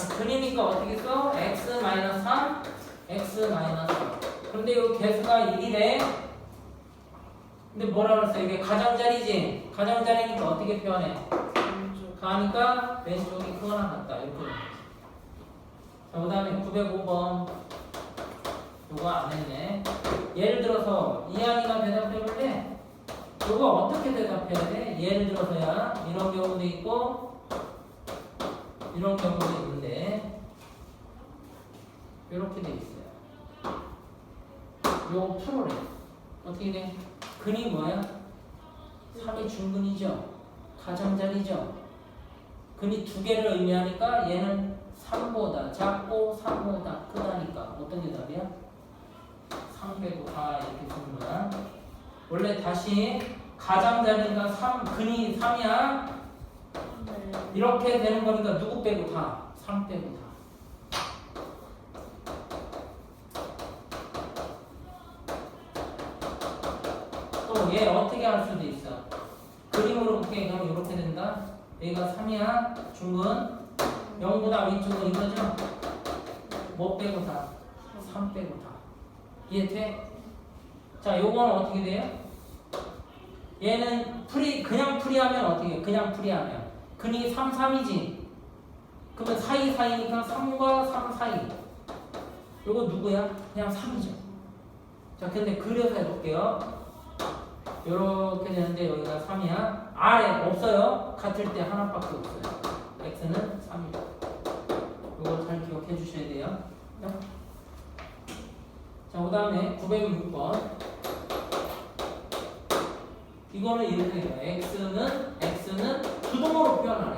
자, 근이니까 어떻게 써? x 마이너스 3, x 마이너스 3. 그런데 이 개수가 1이래. 근데 뭐라 그랬어? 이게 가장자리지? 가장자리니까 어떻게 표현해? 가니까 왼쪽이 크거나 같다. 이렇게. 자, 그 다음에 905번. 요거 안 했네. 예를 들어서 이한이가 대답해 볼래? 요거 어떻게 대답해야 돼? 예를 들어서야 이런 경우도 있고 이런 경우도 있는데 이렇게 돼 있어요. 요거 풀어래. 어떻게 돼? 근이 뭐야? 3이 중근이죠. 가장자리죠. 근이 두 개를 의미하니까 얘는 3보다 작고 3보다 크다니까 어떤 게 답이야? 3 빼고 다 이렇게 쓰는 거야. 원래 다시 가장자리니까 3 근이 3이야. 네. 이렇게 되는 거니까 누구 빼고 다? 3 빼고 다. 또 얘 어떻게 할 수도 있어. 그림으로 볼게 그럼 이렇게 된다. 얘가 3이야. 중근 0보다 위쪽은 이거죠? 뭐 빼고 다? 3 빼고 다. 이해 돼? 자, 요거는 어떻게 돼요? 얘는 풀이 그냥 풀이하면 어떻게 해요? 그냥 풀이하면 근이 3, 3이지. 그러면 사이 사이니까 3과 3 사이. 요거 누구야? 그냥 3이죠. 자, 근데 그려서 해볼게요. 요렇게 되는데 여기가 3이야. 아래 없어요. 같을 때 하나밖에 없어요. x는 3이다. 요거 잘 기억해 주셔야 돼요. 자, 그 다음에 906번. 이거는 이렇게 돼요. x는 x는 부동으로 표현하래.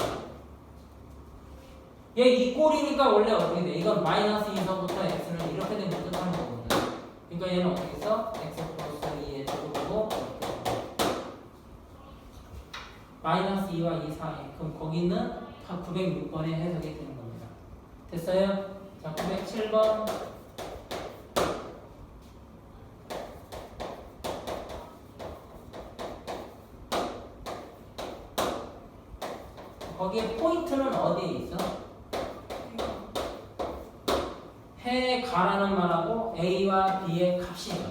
얘 이 꼴이니까 원래 어떻게 돼? 이건 마이너스 2서부터 x는 이렇게 되면 뜻하는 거거든. 그러니까 얘는 어떻게 써? x 플러스 2의 제곱이고 마이너스 2와 2 사이. 그럼 거기는 다 906번에 해석이 되는 겁니다. 됐어요? 자, 907번. 거기에 포인트는 어디에 있어? 해 가라는 말하고 A와 B의 값이죠.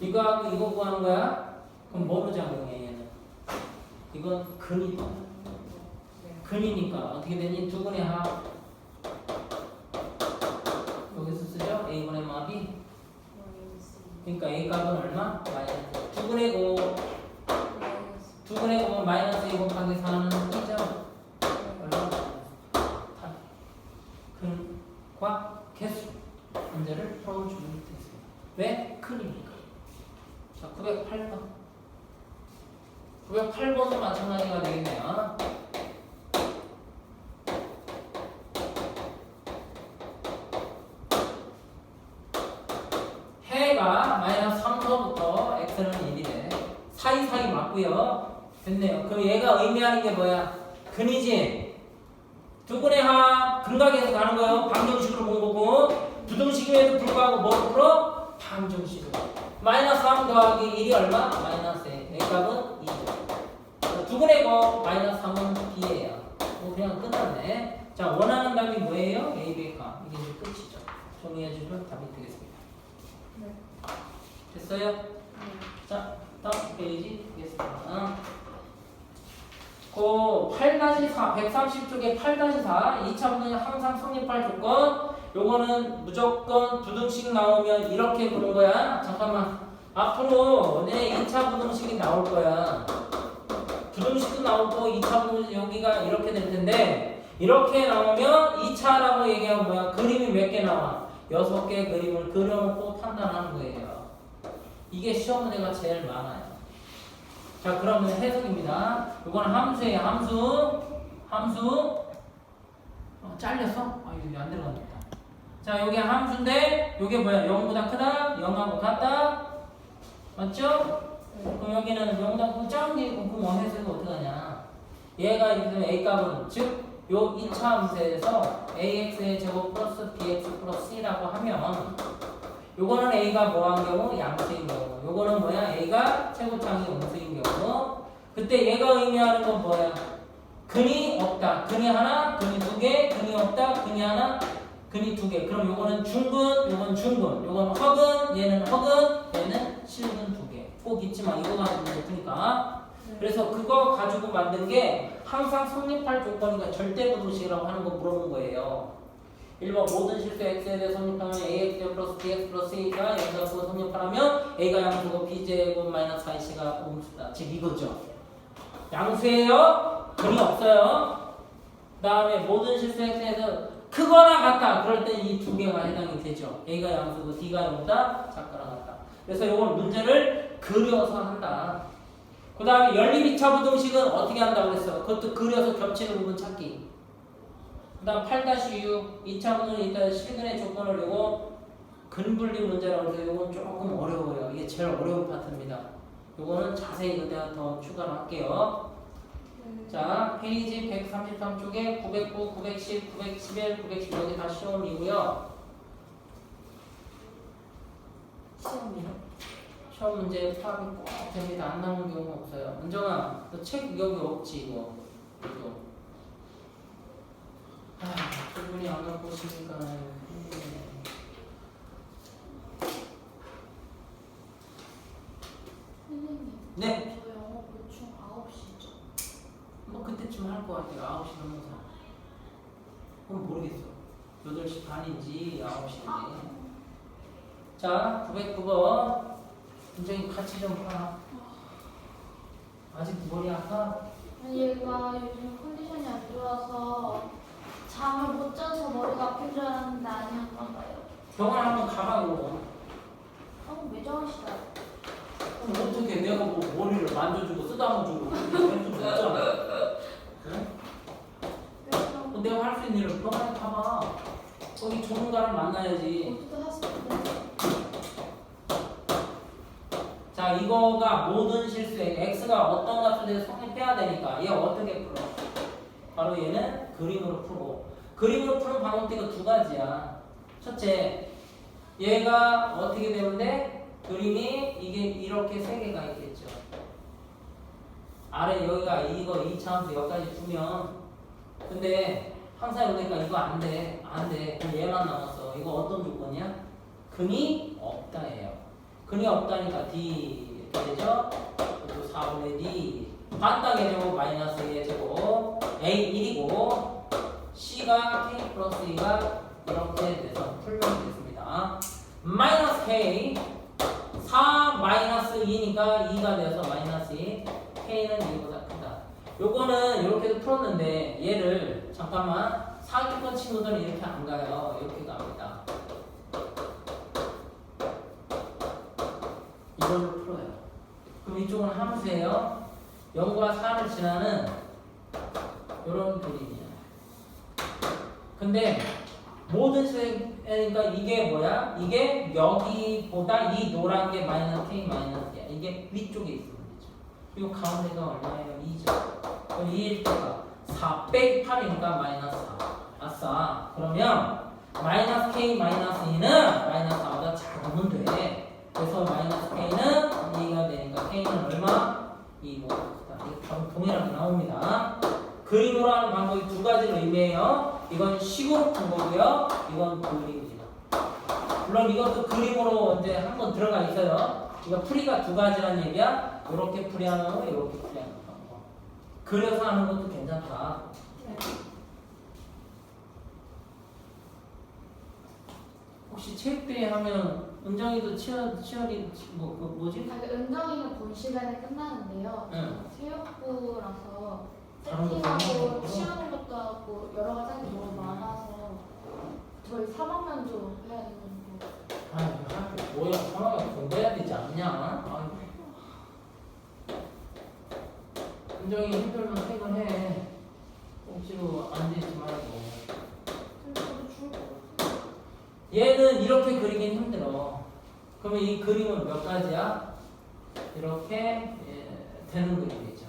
이거하고 이거 구하는 거야? 그럼 뭐로 작용해 얘는? 이건 근이다. 근이니까 어떻게 되니? 두근의 합 여기서 쓰죠? A분의 마비 그러니까 A 값은 얼마? 마이너스 두근의 고 두근의 곱은 마이너스 2 곱하기 4는 2죠? 얼마? 8 근과 개수 문제를 풀어주면 되겠습니다 왜? 큰이니까 자 908번 908번도 마찬가지가 되겠네요. 해가 마이너스 3서부터 x는 1이래 사이사이 맞고요. 됐네요. 그럼 얘가 의미하는 게 뭐야? 근이지? 두 분의 합 근각에서 가는 거예요 방정식으로 본 거고 부등식임에도 불구하고 뭐 풀어? 방정식으로. 마이너스 3 더하기 1이 얼마? 마이너스 1 값은 2죠 두 분의 거 마이너스 3은 b예요 뭐 그냥 끝났네 자 원하는 답이 뭐예요? a, b의 값 이게 이제 끝이죠 정리해주면 답이 되겠습니다 됐어요? 자, 다음 페이지 보겠습니다. 그 8-4, 130쪽에 8-4, 2차 분은 항상 성립할 조건. 요거는 무조건 부등식 나오면 이렇게 보는 거야. 잠깐만. 앞으로 내 2차 부등식이 나올 거야. 부등식도 나오고 2차 부등식 여기가 이렇게 될 텐데 이렇게 나오면 2차라고 얘기하면 뭐야? 그림이 몇 개 나와? 여섯 개 그림을 그려놓고 판단하는 거예요. 이게 시험 문제가 제일 많아요. 자, 그러면 해석입니다. 이거는 함수예요. 함수. 함수. 어, 잘렸어? 아, 이거 안 들어간다. 자, 여기 함수인데, 이게 뭐야? 0보다 크다? 0하고 같다? 맞죠? 그럼 여기는 0보다 크고 작은 게 있고, 그럼 원 해석이 어떻게 하냐? 얘가 이렇게 A 값은, 즉, 요 2차 함수에서 AX의 제곱 플러스 BX 플러스 C라고 하면, 요거는 A가 뭐한 경우? 양수인 경우. 요거는 뭐야? A가 최고창이 음수인 경우. 그때 얘가 의미하는 건 뭐야? 근이 없다. 근이 하나, 근이 두 개, 근이 없다. 근이 하나, 근이 두 개. 그럼 요거는 중근, 요건 중근, 요건 허근, 얘는 허근, 두 개. 꼭 잊지만 이거 가지고 못하니까. 그래서 그거 가지고 만든 게 항상 성립할 조건이니까 절대부등식이라고 하는 거 물어본 거예요. 1번 모든 실수 x에 대해 성립하면 ax 플러스 bx 플러스 a가 양자수가 성립하면 a가 양수고 b제곱 마이너스 4c가 음수다. 즉 이거죠. 양수예요. 근이 없어요. 그 다음에 모든 실수 x에 대해서 크거나 같다. 그럴 때 이 두 개가 해당이 되죠. a가 양수고 d가 영다 작거나 같다. 그래서 이걸 문제를 그려서 한다. 그 다음에 연립 2차 부등식은 어떻게 한다고 그랬어요? 그것도 그려서 겹치는 부분 찾기. 그 다음 8-6 2차 부등은 일단 실근의 조건을 요거 근분리 문제라고 해서 요건 조금 어려워요. 이게 제일 어려운 파트입니다. 요거는 자세히 그때 더 추가를 할게요. 자, 페이지 133쪽에 909, 910, 911, 910 여기 다 시험이고요. 시험이요? 시험 문제 파악이 꼭 됩니다. 안 나오는 경우가 없어요. 은정아, 너 책 여기 없지 이거. 이거. 아, 그분이 안 갖고 오시니까. 선생님. 네. 저 영어 보충 9시죠. 뭐 그때쯤 할 것 같아요. 9시 넘어서. 그럼 모르겠어. 8시 반인지 9시인지. 자, 909번. 굉장히 같이 좀 봐. 아직 머리 아파? 얘가 요즘 컨디션이 안 좋아서 잠을 못 자서 머리가 아픈 줄 알았는데 아니었나 봐요. 병원 한번 가봐, 그럼. 어, 매정하시다. 그럼 어떻게 내가 뭐 머리를 만져주고 쓰다듬어주고 해줄 수 없잖아. 응? 그래서 뭐 내가 할 수 있는 일을 병원에 가봐. 거기 전문가를 만나야지. 어떻게 하시는데? 자, 이거가 모든 실수에 x가 어떤 대해 성립해야 되니까 얘 어떻게 풀어? 바로 얘는 그림으로 풀고 그림으로 푸는 이거 두 가지야. 첫째, 얘가 어떻게 되는데 그림이 이게 이렇게 세 개가 있겠죠. 아래 여기가 이거 이 차함수 여기까지 두면 근데 항상 여기니까 이거 안 돼. 안 돼. 그럼 얘만 남았어. 이거 어떤 조건이야? 근이 없다 예요. 근이 없다니까 D 되죠? 그리고 4분의 D 반딱의 제곱 마이너스 2의 제곱 A 1이고 C가 K 플러스 2가 이렇게 돼서 풀면 되겠습니다. 마이너스 K 4 마이너스 2니까 2가 돼서 마이너스 2 K는 2보다 크다. 요거는 이렇게도 풀었는데 얘를 잠깐만 사기권 친구들은 이렇게 안 가요. 이렇게 갑니다. 이걸로 풀어요. 그럼 이쪽은 함수예요. 0과 4를 지나는 이런 그림이에요. 근데 모든 수니까 이게 뭐야? 이게 여기보다 이 노란 게 마이너스 k 마이너스 야. 이게 위쪽에 있으면 되죠. 그리고 가운데가 얼마예요? 2죠. 그럼 2일 때가 4 빼기 8이니까 마이너스 4. 아싸. 그러면 마이너스 k 마이너스 2는 마이너스 4보다 작으면 돼. 그래서 마이너스 k는 2가 되니까 k는 얼마? 2보다 크다. 이게 바로 동일하게 나옵니다. 그림으로 하는 방법이 두 가지로 의미해요. 이건 식으로 푼 거고요. 이건 그림입니다. 물론 이것도 그림으로 이제 한 번 들어가 있어요. 이거 풀이가 두 가지란 얘기야. 이렇게 풀이하는 거, 이렇게 풀이하는 거. 그려서 하는 것도 괜찮다. 혹시 체육대회 하면 은정이도 치어 치어리 뭐, 뭐 뭐지? 아, 은정이는 본 시간에 끝나는데요. 응. 체육부라서 다른 거 세팅하고 다른 거 치우는 것도 하고 여러 가지 할게 너무 많아서 저희 3학년도 해야 되는데 아이 학교 뭐야 상황이 공부해야 되지 않냐? 아이고. 은정이 힘들면 퇴근해. 억지로 앉아있지 말고. 저도 죽을 것 같아요. 얘는 이렇게 그리긴 힘들어. 그러면 이 그림은 몇 가지야? 이렇게 예, 되는 그림이죠.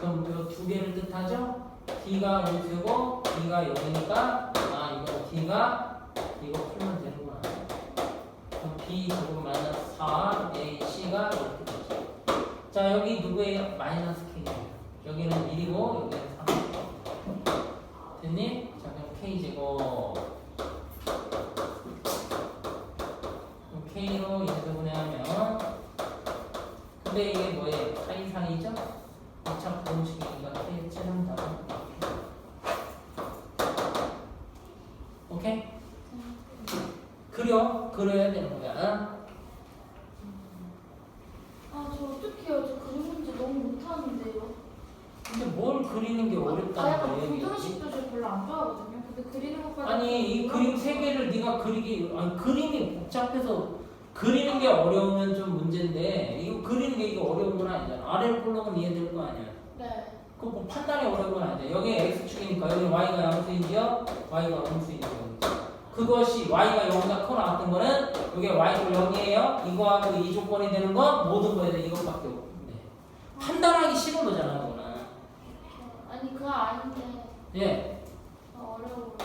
그럼 이 두 개를 뜻하죠? D가 음수고 D가 0이니까 아 이거 D가 이거 풀면 되는구나. 그럼 B 제곱 마이너스 4 A C가 이렇게 되죠. 자 여기 누구예요? 마이너스 K예요. 여기는 1이고 여기는 3이고 그리는 게 아, 어렵다는 약간 거예요. 얘기지. 부등식도 저 별로 안 좋아하거든요. 근데 그리는 것까지 아니 이 그림 세 개를 네가 그리기 아니 그림이 복잡해서 그리는 게 어려우면 좀 문제인데 이거 그리는 게 이거 어려운 건 아니잖아. 아래를 볼록은 이해될 거 아니야. 네. 그뭐 판단이 어려운 건 아니야. 여기 x축이니까 여기 y가 양수인지요, y가 음수인지요. 그것이 y가 0보다 커 나왔던 거는 이게 y가 0이에요. 이거하고 이 조건이 되는 건 모든 거에 대해 이것밖에 없는데 판단하기 싫은 거잖아, 그거는. 어, 아니 그거 아닌데 예. 어, 어려워.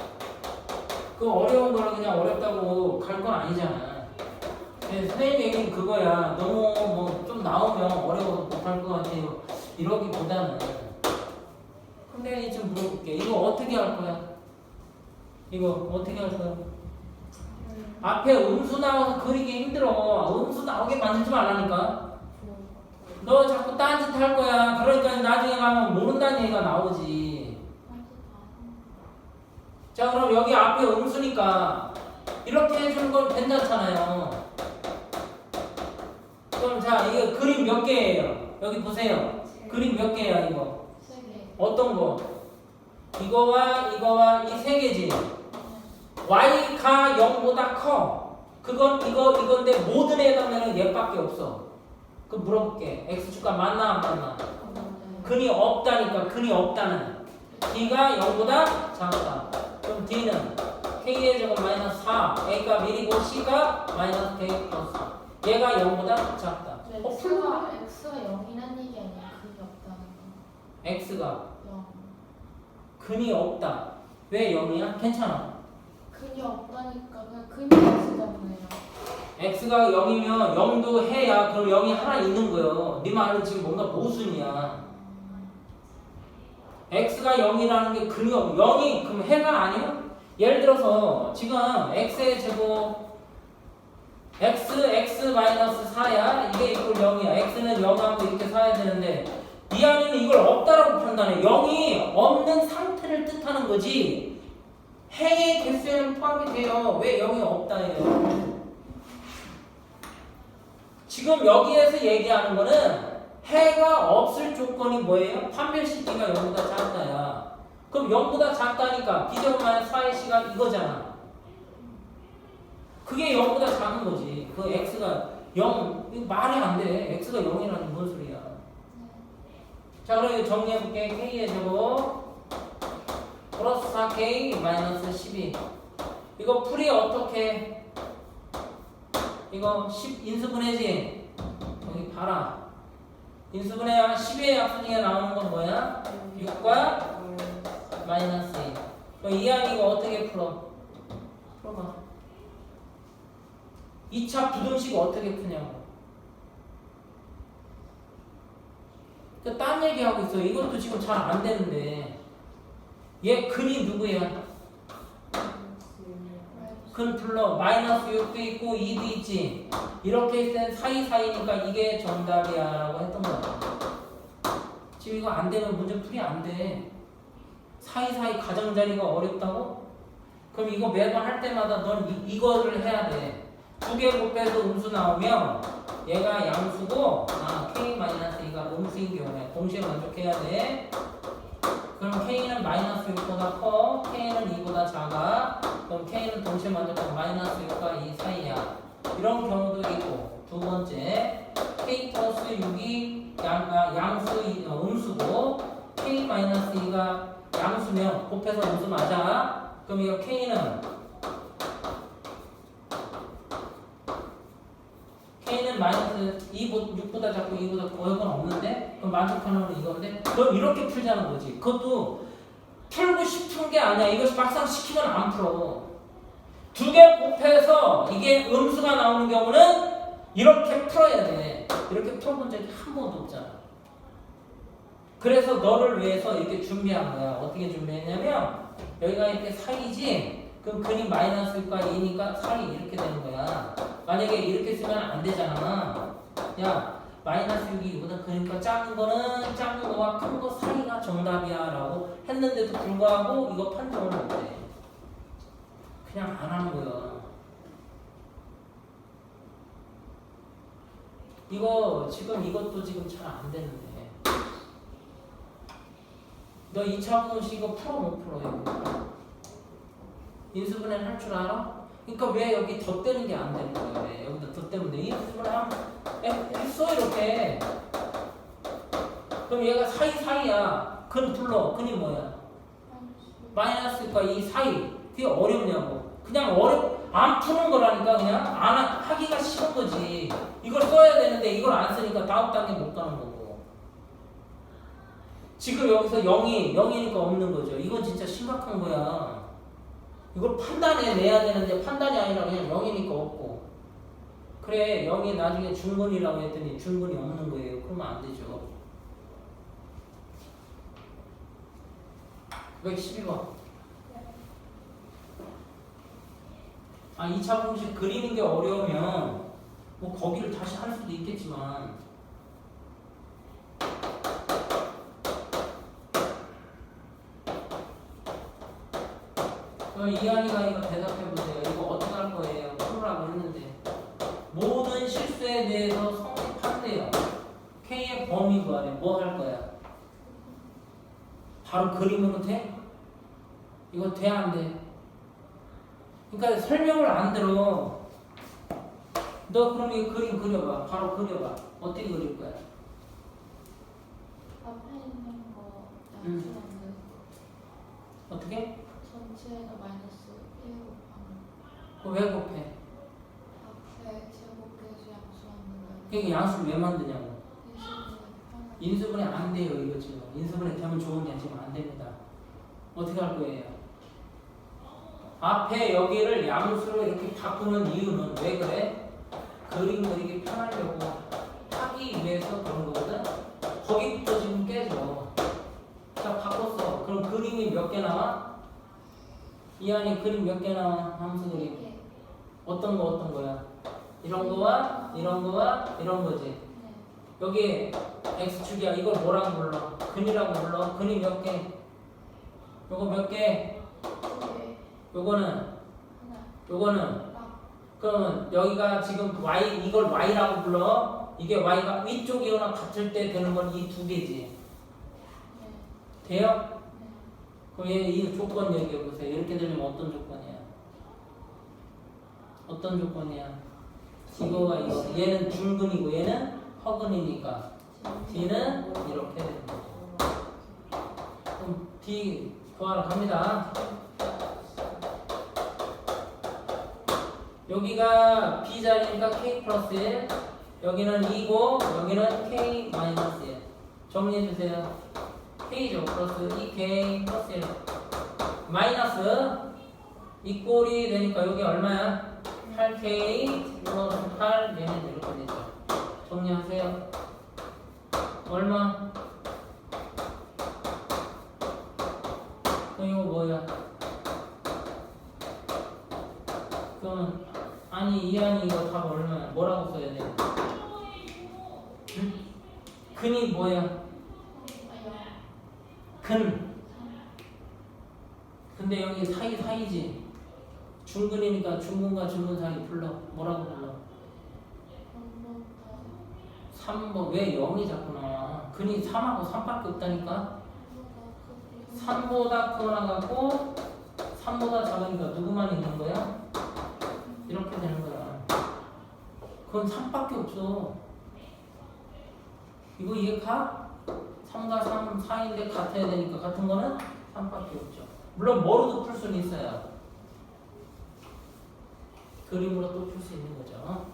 그 어려운 거는 그냥 어렵다고 갈 건 아니잖아. 예, 선생님 얘기는 그거야. 너무 뭐 좀 나오면 어려워서 못할 것 같아요. 이러기보다는. 근데 좀 물어볼게. 이거 어떻게 할 거야? 이거 어떻게 할 거야? 앞에 음수 나와서 그리기 힘들어. 음수 나오게 만들지 말라니까. 너 자꾸 딴짓 할 거야. 그러니까 나중에 가면 모른다는 얘기가 나오지. 자 그럼 여기 앞에 음수니까 이렇게 해주는 건 괜찮잖아요. 그럼 자 이거 그림 몇 개예요? 여기 보세요. 그림 몇 개야 이거? 세 개. 어떤 거? 이거와 이거와 이 세 개지. y가 0보다 커. 그건 이거 이건데 모든 애 가면은 얘밖에 없어. 그 물어볼게. x축과 맞나 안 맞나? 근이 없다니까 근이 없다는. d가 0보다 작다. D는 k의 제곱 마이너스 4, a가 1이고 c가 마이너스 k 플러스 4. 얘가 0보다 작다. 어, 풀로 X가 X가 0이란 얘기 아니야? 그게 없다는 거. x가 0. 근이 없다. 왜 0이야? 괜찮아. 근이 없다니까 그냥 근이 X잖아요. x가 0이면 0도 해야 그럼 0이 하나 있는 거예요. 네 말은 지금 뭔가 모순이야. X가 0이라는 게 근이 없 0이 그럼 해가 아니야? 예를 들어서 지금 x의 제곱 x x 마이너스 4야 이게 이꼴 0이야. x는 0하고 이렇게 사야 되는데 이 안에는 이걸 없다라고 판단해. 0이 없는 상태를 뜻하는 거지. 해의 개수에는 포함이 돼요. 왜 0이 없다 해요? 지금 여기에서 얘기하는 거는 해가 없을 조건이 뭐예요? 판별시기가 0보다 작다야. 그럼 0보다 작다니까 마이너스 4의 시가 이거잖아. 그게 0보다 작은 거지. 그 x가 0, 이거 말이 안 돼. x가 0이라는 뭔 소리야. 자, 그럼 이거 정리해볼게. k의 제곱 플러스 4k 마이너스 12. 이거 풀이 어떻게? 이거 10 인수분해지? 여기 봐라. 인수분해야 10의 약수 중에 나오는 건 뭐야? 6과 마이너스 2. 그럼 이 아이 이거 어떻게 풀어? 풀어봐. 2차 부등식 어떻게 푸냐고. 그딴 얘기하고 있어. 이것도 지금 잘 안 되는데. 얘 근이 누구야? 근 풀러 마이너스 6도 있고 2도 있지. 이렇게 있을 땐 사이사이니까 이게 정답이야 라고 했던 거야. 지금 이거 안 되면 문제 풀이 안 돼. 사이사이 가장자리가 어렵다고? 그럼 이거 매번 할 때마다 넌 이, 이거를 해야 돼. 두개 곱해서 음수 나오면 얘가 양수고 아 k-2가 음수인 경우에 동시에 만족해야 돼. 그럼 k는 마이너스 6보다 커, k는 2보다 작아. 그럼 k는 동시에 만족하면 마이너스 6과 2 사이야. 이런 경우도 있고 두 번째 k 플러스 6이 양, 아, 양수 어, 음수고 k 마이너스 2가 양수면 곱해서 음수 맞아. 그럼 이거 k는 마이너스 2, 6보다 작고 2보다 거역은 없는데 그럼 만족하는 건 이건데 그럼 이렇게 풀자는 거지. 그것도 풀고 싶은 게 아니야. 이것이 막상 시키면 안 풀어. 두 개 곱해서 이게 음수가 나오는 경우는 이렇게 풀어야 돼. 이렇게 풀어본 적이 한 번도 없잖아. 그래서 너를 위해서 이렇게 준비한 거야. 어떻게 준비했냐면 여기가 이렇게 사이지. 그럼 근이 마이너스니까 2니까 3이 이렇게 되는 거야. 만약에 이렇게 쓰면 안 되잖아. 야, 마이너스 6이 이보다 그러니까 작은 거는 작은 거와 큰 거 사이가 정답이야 라고 했는데도 불구하고 이거 판정을 못해. 그냥 안 하는 거야. 이거 지금 이것도 지금 잘 안 되는데. 너 2차 공식 이거 풀어 못 풀어 이거? 인수분해를 할줄 알아? 그러니까 왜 여기 덧대는 게 안 되는 거야? 왜? 여기다 덧대면 돼. 인수분해 하면 했어 이렇게. 그럼 얘가 사이사이야. 근 불러. 근이 뭐야? 마이너스니까 이 사이. 그게 어렵냐고. 그냥 어렵 안 푸는 거라니까 그냥 안 하기가 싫은 거지. 이걸 써야 되는데 이걸 안 쓰니까 다음 단계 못 가는 거고. 지금 여기서 0이 0이니까 없는 거죠. 이건 진짜 심각한 거야. 이걸 판단해내야 되는데 판단이 아니라 그냥 0이니까 없고. 그래 0이 나중에 중근이라고 했더니 중근이 없는 거예요. 그러면 안 되죠. 212번. 아 2차 공식 그리는 게 어려우면 뭐 거기를 다시 할 수도 있겠지만 그럼 이한이가 이거 대답해보세요. 이거 어떻게 할 거예요? 풀라고 했는데. 모든 실수에 대해서 성립한대요. K의 범위 그 구하래. 뭐 할 거야? 바로 그림으로 돼? 이거 돼, 안 돼? 그러니까 설명을 안 들어. 너 그럼 이 그림 그려봐. 바로 그려봐. 어떻게 그릴 거야? 아, 앞에 있는 거. 음. 어떻게? 제가 마이너스 1 곱하면 왜 곱해? 앞에 제곱해서 양수하는 거예요. 양수를 왜 만드냐고. 인수분해 안 돼요 이거 지금. 인수분해 되면 좋은데 지금 안 됩니다. 어떻게 할 거예요? 앞에 여기를 양수로 이렇게 바꾸는 이유는 왜 그래? 그림 그리기 편하려고 하기 위해서 그런 거거든. 거기 이 안에 그림 몇 개 나와? 함수 그림. 네. 어떤 거 어떤 거야? 이런 거와 이런 거와 이런 거지. 네. 여기 x축이야. 이걸 뭐라고 불러? 근이라고 불러. 근이 몇 개? 요거 몇 개? 요거는 요거는 그러면 여기가 지금 y 이걸 y라고 불러. 이게 y가 위쪽이랑 같을 때 되는 건 이 두 개지. 돼요? 그럼 얘, 이 조건 얘기해보세요. 이렇게 되면 어떤 조건이야? 어떤 조건이야? 지거가 있어. 얘는 중근이고 얘는 허근이니까 D는 이렇게 됩니다. 그럼 D 구하러 갑니다. 여기가 B 자리니까 K 플러스 1 여기는 2고 여기는 K 마이너스 1 정리해주세요. 2죠. 플러스 2k 플러스 1. 마이너스 이 꼴이 되니까 여기 얼마야? 8k 플러스 8 얘는 이렇게 되죠. 정리하세요. 얼마? 그럼 이거 뭐야? 그럼 아니 이안이 이거 다 얼마야? 뭐라고 써야 돼? 음. 근이 뭐야? 근 근데 여기 사이 사이지. 중근이니까 중근과 중근 사이 불러. 뭐라고 불러? 3번. 왜 0이 작구나 근이 3하고 3밖에 없다니까? 3보다 커나갖고 3보다 작으니까 누구만 있는 거야? 이렇게 되는 거야. 그건 3밖에 없어. 이거 이해 가? 3과 3 4인데 같아야 되니까 같은 거는 3밖에 없죠. 물론 뭐로도 풀 수는 있어요. 그림으로 또 풀 수 있는 거죠.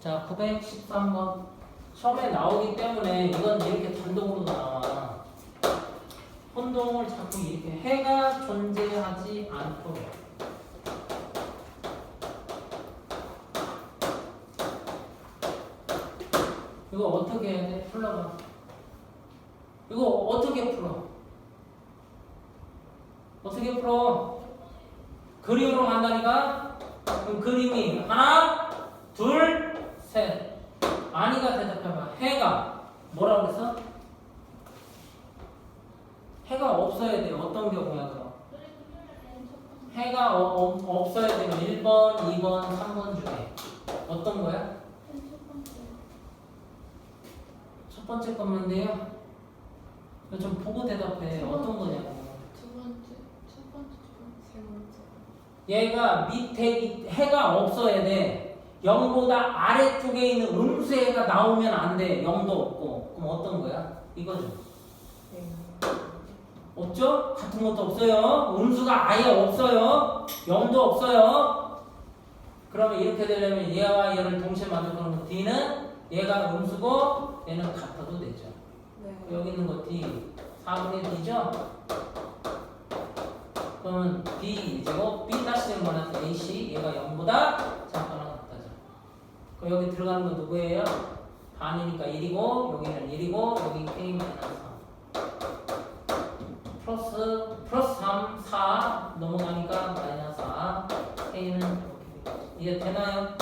자, 913번. 처음에 나오기 때문에 이건 이렇게 단독으로 나와. 혼동을 자꾸 이렇게 해가 존재하지 않도록. 이거 어떻게 해야 돼? 풀어봐. 이거 어떻게 풀어? 어떻게 풀어? 그림으로 간다니까? 그럼 그림이 하나, 둘, 셋. 아니가 대답해봐. 해가 뭐라고 그랬어? 해가 없어야 돼. 어떤 경우야, 그럼? 해가 어, 어, 없어야 되면 1번, 2번, 3번 중에 어떤 거야? 좀 보고 대답해. 어떤 거냐고. 두 번째, 첫 번째, 두 번째, 세 번째. 얘가 밑에 이 해가 없어야 돼. 0보다 아래쪽에 있는 음수 해가 나오면 안 돼. 0도 없고. 그럼 어떤 거야? 이거죠. 없죠? 같은 것도 없어요. 음수가 아예 없어요. 0도 없어요. 그러면 이렇게 되려면 얘와 얘를 동시에 만들 거는 D는 얘가 음수고 얘는 같아도 되죠. 여기 있는 거 D 4분의 D죠? 그러면 D 제곱 B 다시 마이너스 AC 얘가 0보다 작거나 같다죠. 그럼 여기 들어가는 거 누구예요? 반이니까 1이고 여기는 1이고 여기 K 마이너스 3 플러스 플러스 3 4 넘어가니까 마이너스 4 K는 이렇게 되겠죠. 이해 되나요?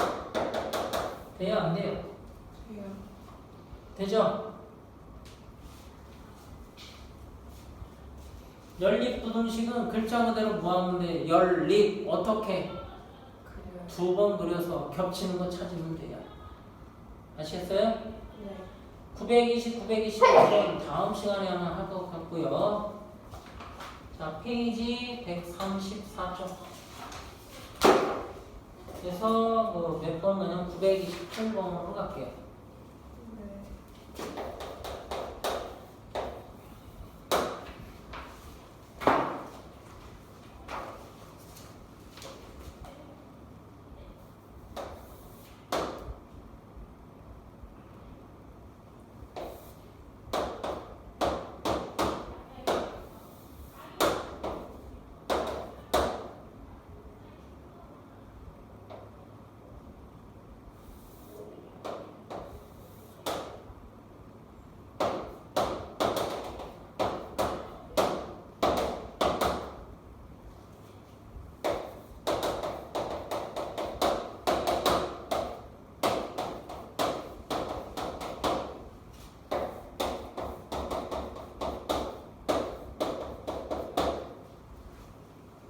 돼요 안 돼요? 되죠? 연립 부등식은 글자 그대로 무하면 돼. 연립 어떻게 두 번 그려서 겹치는 거 찾으면 돼요. 아시겠어요? 920, 921은 다음 시간에 하나 할 것 같고요. 자, 페이지 134쪽. 그래서 뭐 몇 번은 927번으로 갈게요.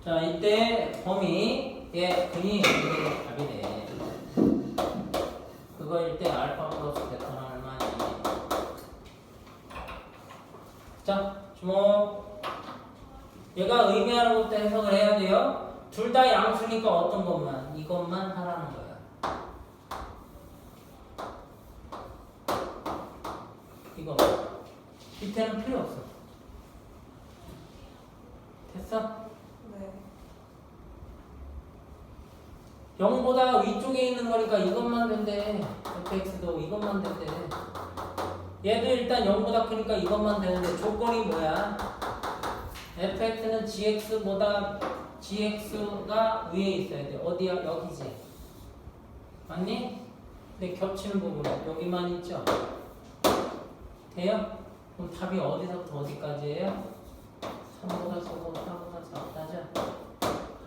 자, 이때 범위 의 근이 이게 답이 돼. 그거일 때 알파 플러스 베타는 얼마니? 자, 주목. 얘가 의미하는 것도 해석을 해야 돼요. 둘 다 양수니까 어떤 것만? 이것만 하라는. 이거. 밑에는 필요 없어. 됐어? 0보다 거니까 이것만 된대. fx도 이것만 된대. 얘도 일단 0보다 크니까 이것만 되는데 조건이 뭐야? fx는 gx보다 gx가 위에 있어야 돼. 어디야? 여기지. 맞니? 근데 겹치는 부분은 여기만 있죠? 돼요? 그럼 답이 어디서부터 어디까지예요? 3보다 4보다 4보다 4보다죠?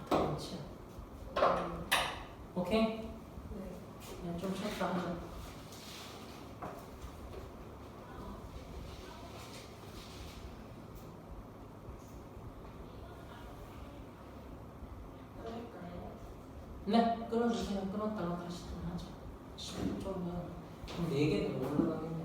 그렇지. 오케이? 좀 쉬었다 하자. 네, 끊어주세요. 끊었다가 다시 또 하자. 10초면 그럼 4개도 올라가겠네.